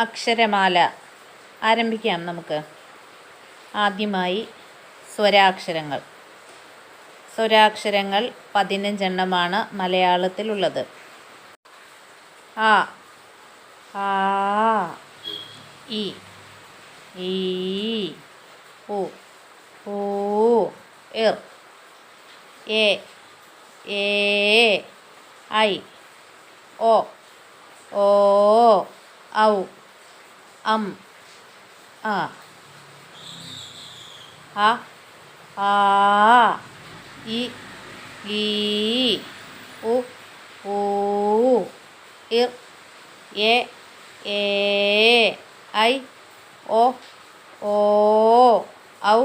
അക്ഷരമാല. ആരംഭിക്കാം നമുക്ക്. ആദ്യമായി സ്വരാക്ഷരങ്ങൾ. സ്വരാക്ഷരങ്ങൾ പതിനഞ്ചെണ്ണമാണ് മലയാളത്തിലുള്ളത്. ആ ആ ഇ ഈ ഉ ഊ ഇർ എ ഏ ഐ ഓ ഓ ഔ അം ആ അ ആ ഇ ഈ ഉ ഊ ഇർ എ ഏ ഐ ഓ ഓ ഔ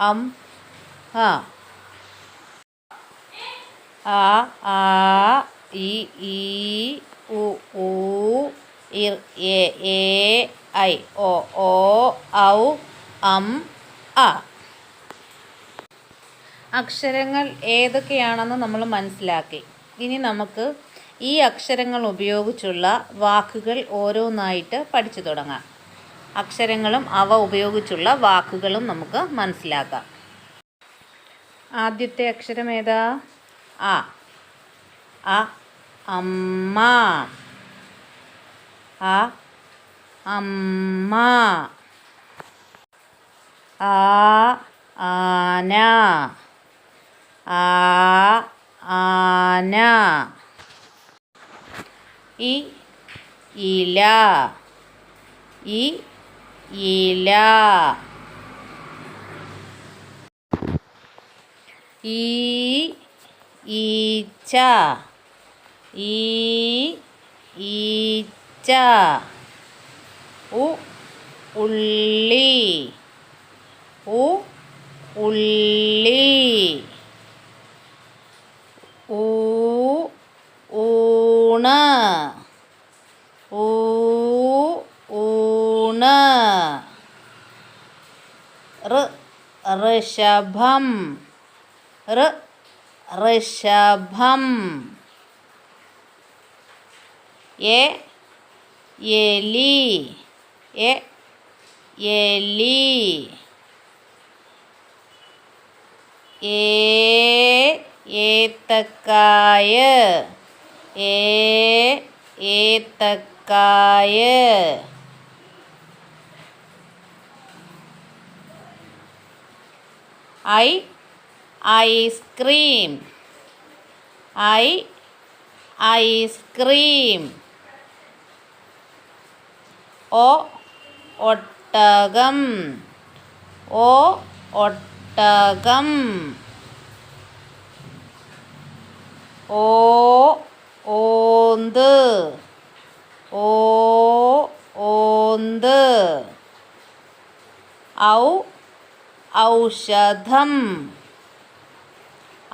അം ആ ആ ആ ഇ ഈ ഉ ഊ ഇർ എ എ ഐ ഒ ഓ ഔ അം അ. അക്ഷരങ്ങൾ ഏതൊക്കെയാണെന്ന് നമ്മൾ മനസ്സിലാക്കി. ഇനി നമുക്ക് ഈ അക്ഷരങ്ങൾ ഉപയോഗിച്ചുള്ള വാക്കുകൾ ഓരോന്നായിട്ട് പഠിച്ചു തുടങ്ങാം. അക്ഷരങ്ങളും അവ ഉപയോഗിച്ചുള്ള വാക്കുകളും നമുക്ക് മനസ്സിലാക്കാം. ആദ്യത്തെ അക്ഷരം ഏതാ? ആ അമ്മ. അ അമ്മ. ആ ആന. ആ ആന. ഇ ഇല. ഇ ഇല. ഈ ഈച്ച. ഈ ഈച്ച. ಚ ಉ ಉಳ್ಳಿ ಉ ಉಳ್ಳಿ ಊ ಊಣ ಊ ಊಣ ಋ ಋಷಭಂ ಋ ಋಷಭಂ ये எலி. எ எலி. ஏ ஏத்தக்காய. ஏ ஏத்தக்காய. ஐ ஐஸ்கிரீம். ஐ ஐஸ்கிரீம். ഒ ഒട്ടകം. ഓ ഒട്ടകം. ഓ ഓന്ത്. ഓ ഓന്ത്. ഔ ഔഷധം.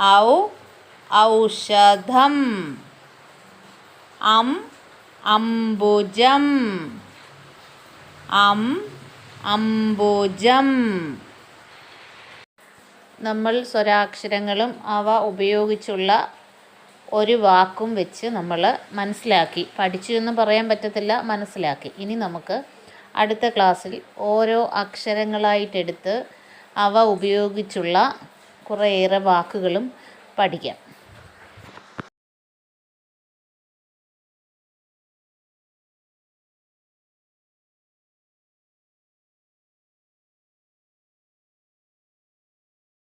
ഔ ഔഷധം. അം അംബുജം. അം അംബുജം. നമ്മൾ സ്വരാക്ഷരങ്ങളും അവ ഉപയോഗിച്ചുള്ള ഒരു വാക്കും വെച്ച് നമ്മൾ മനസ്സിലാക്കി. പഠിച്ചു എന്ന് പറയാൻ പറ്റത്തില്ല മനസ്സിലാക്കി. ഇനി നമുക്ക് അടുത്ത ക്ലാസ്സിൽ ഓരോ അക്ഷരങ്ങളായിട്ടെടുത്ത് അവ ഉപയോഗിച്ചുള്ള കുറേയേറെ വാക്കുകളും പഠിക്കാം.